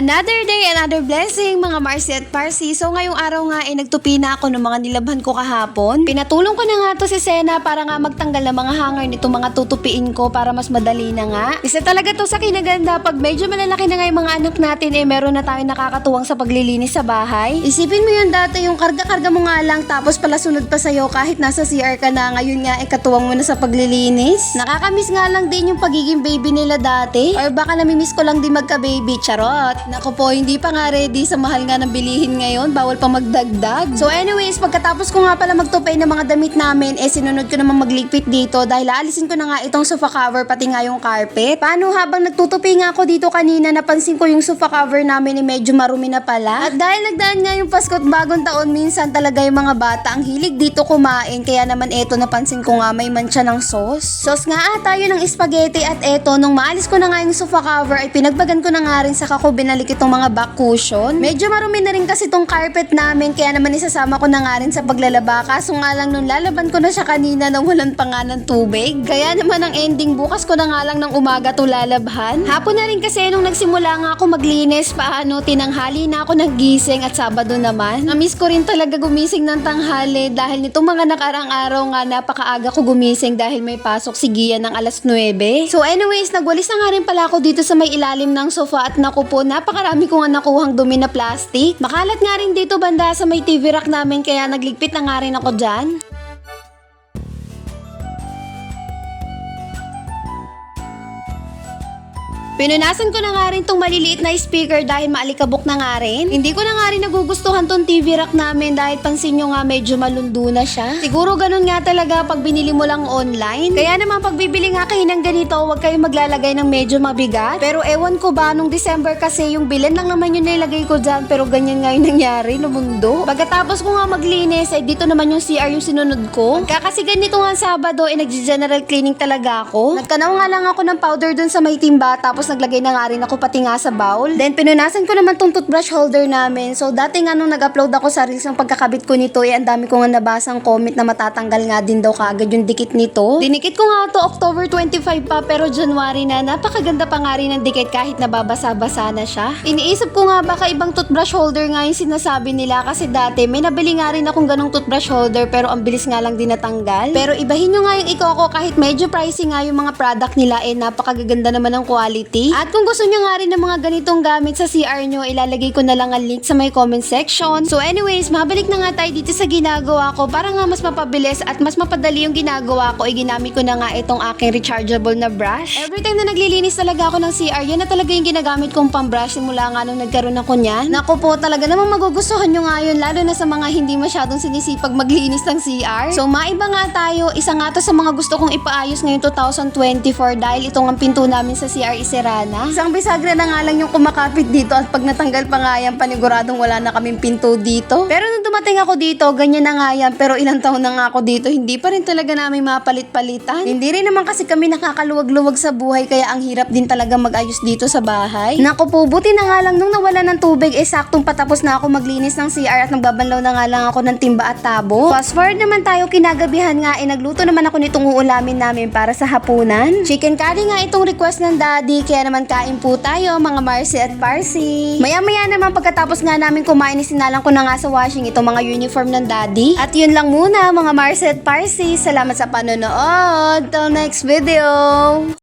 Another day, another blessing, mga Marcy at Parsi. So ngayong araw nga ay nagtupi na ako ng mga nilabhan ko kahapon. Pinatulong ko na nga to si Sena para nga magtanggal ng mga hanger nito mga tutupiin ko para mas madali na nga. Isa talaga to sa kinaganda pag medyo malalaki na nga yung mga anak natin eh meron na tayong nakakatuwang sa paglilinis sa bahay. Isipin mo yun dati yung karga-karga mo nga lang tapos pala sunod pa sa'yo kahit nasa CR ka na ngayon nga eh katuwang mo na sa paglilinis. Nakakamiss nga lang din yung pagiging baby nila dati. Or baka namimiss ko lang din magka-baby. Charot. Naku po, hindi pa nga ready sa mahal nga ng bilihin ngayon. Bawal pa magdagdag. So anyways, pagkatapos ko nga pala magtupay ng mga damit namin, eh sinunod ko naman magligpit dito dahil aalisin ko na nga itong sofa cover pati nga yung carpet. Paano habang nagtutupi nga ako dito kanina, napansin ko yung sofa cover namin eh medyo marumi na pala. At dahil nagdaan nga yung Pasko at bagong taon, minsan talaga yung mga bata ang hilig dito kumain. Kaya naman eto napansin ko nga may mancha ng sauce. Sauce nga ata yun ng spaghetti at eto, nung maalis ko na nga yung sofa cover ay pinagbagan ko na nga rin sa kako binalik itong mga back cushion. Medyo marumi na rin kasi itong carpet namin kaya naman isasama ko na nga rin sa paglalaba. Kaso nga lang nung lalaban ko na siya kanina nang walang pa nga ng tubig. Kaya naman ang ending bukas ko na nga lang ng umaga to lalabhan. Hapon na rin kasi nung nagsimula nga ako maglinis paano tinanghali na ako naggising at Sabado naman. Namiss ko rin talaga gumising ng tanghali dahil nitong mga nakarang araw nga napakaaga ko gumising dahil may pasok si Gia ng alas 9. So anyways, nagwalis na nga rin pala ako dito sa may ilalim ng sofa at naku po, napakarami ko nga nakuhang dumi na plastic. Makalat nga rin dito banda sa may TV rack namin kaya nagligpit na nga rin ako dyan. Pinunasan ko na nga rin tong maliliit na speaker dahil maalikabok na nga rin. Hindi ko na nga rin nagugustuhan tong TV rack namin dahil pansin nyo nga medyo malundo na siya. Siguro ganun nga talaga pag binili mo lang online. Kaya naman pag bibili nga kayo ng ganito, huwag kayong maglalagay ng medyo mabigat. Pero ewan ko ba, nung December kasi yung bilan lang naman yung nilagay ko dyan pero ganyan nga yung nangyari, lumundo. Pagkatapos ko nga maglinis, ay dito naman yung CR yung sinunod ko. Pagka kasi ganito nga Sabado, eh nag-general cleaning talaga ako. Nagtanaw nga lang ako ng powder dun sa may timba tapos naglagay na nga rin ako pati nga sa bowl. Then pinunasan ko naman tong toothbrush holder namin. So dati nga nung nag-upload ako sa reels ng pagkakabit ko nito, eh ang dami ko nga nabasang comment na matatanggal nga din daw kaagad yung dikit nito. Dinikit ko nga to October 25 pa pero January na. Napakaganda pa nga rin ng dikit kahit nababasa-basa na siya. Iniisip ko nga baka ibang toothbrush holder nga yung sinasabi nila kasi dati may nabili nga rin akong ganong toothbrush holder pero ang bilis nga lang din natanggal. Pero ibahin nyo nga yung ikoko kahit medyo pricey nga yung mga product nila eh napakagaganda naman ng quality. At kung gusto nyo nga rin ng mga ganitong gamit sa CR nyo, ilalagay ko na lang ang link sa may comment section. So anyways, mabalik na nga tayo dito sa ginagawa ko para nga mas mapabilis at mas mapadali yung ginagawa ko, ay ginamit ko na nga itong aking rechargeable na brush. Every time na naglilinis talaga ako ng CR, yan na talaga yung ginagamit kong pang-brush simula nga nung nagkaroon ako niyan. Naku po, talaga namang magugustuhan nyo nga yun, lalo na sa mga hindi masyadong sinisipag maglinis ng CR. So maiba nga tayo, isa nga to sa mga gusto kong ipaayos ngayong 2024 dahil itong ang pinto namin sa CR isera na. Isang bisagra na nga lang yung kumakapit dito at pag natanggal pa nga yan, paniguradong wala na kaming pinto dito. Pero nung dumating ako dito, ganyan na nga yan. Pero ilang taon na nga ako dito, hindi pa rin talaga namin mapalit-palitan. Hindi rin naman kasi kami nakakaluwag-luwag sa buhay kaya ang hirap din talaga mag-ayos dito sa bahay. Naku po, buti na nga lang nung nawala ng tubig, eh saktong patapos na ako maglinis ng CR at nagbabanlaw na nga lang ako ng timba at tabo. Fast forward naman tayo kinagabihan nga, eh nagluto naman ako nitong uulamin namin para sa hapunan. Chicken curry nga itong request ng daddy, kaya naman kain po tayo mga Marcy at Parsi. Maya-maya naman pagkatapos nga namin kumain, isinalang ko na nga sa washing itong mga uniform ng daddy. At yun lang muna mga Marcy at Parsi. Salamat sa panonood. Till next video!